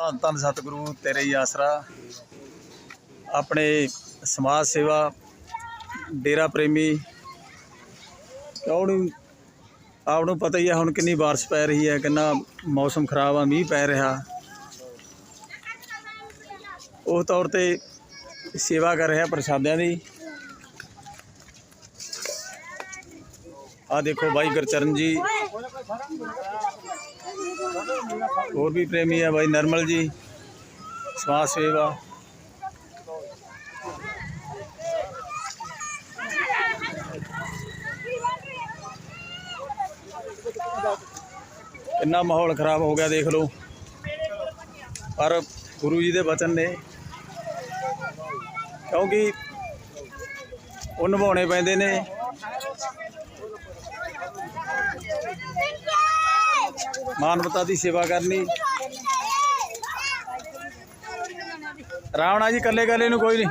ਧੰਨ ਧੰਨ ਸਤਿਗੁਰੂ, ਤੇਰੇ ਹੀ ਆਸਰਾ। ਆਪਣੇ ਸਮਾਜ ਸੇਵਾ, ਡੇਰਾ ਪ੍ਰੇਮੀ। ਕੌਣ ਆਪ ਨੂੰ ਪਤਾ ਹੀ ਹੈ ਹੁਣ ਕਿੰਨੀ ਬਾਰਿਸ਼ ਪੈ ਰਹੀ ਹੈ, ਕਿੰਨਾ ਮੌਸਮ ਖਰਾਬ ਆ, ਮੀਂਹ ਪੈ ਰਿਹਾ। ਉਹ ਤੌਰ ਤੇ ਸੇਵਾ ਕਰ ਰਿਹਾ ਪ੍ਰਸ਼ਾਦਿਆਂ ਦੀ। ਆ ਦੇਖੋ ਬਾਈ ਗੁਰਚਰਨ ਜੀ। ਹੋਰ ਵੀ ਪ੍ਰੇਮੀ ਹੈ ਬਾਈ ਨਰਮਲ ਜੀ, ਸਮਾਜ ਸੇਵਾ। ਕਿੰਨਾ ਮਾਹੌਲ ਖਰਾਬ ਹੋ ਗਿਆ ਦੇਖ ਲਓ। ਪਰ ਗੁਰੂ ਜੀ ਦੇ ਬਚਨ ਨੇ। ਕਿਉਂਕਿ ਉਹ ਨਿਭਾਉਣੇ ਪੈਂਦੇ ਨੇ। ਮਾਨਵਤਾ ਦੀ ਸੇਵਾ ਕਰਨੀ। ਰਾਵਣਾ ਜੀ ਕੱਲੇ ਕੱਲੇ ਨੂੰ ਕੋਈ ਨਹੀਂ।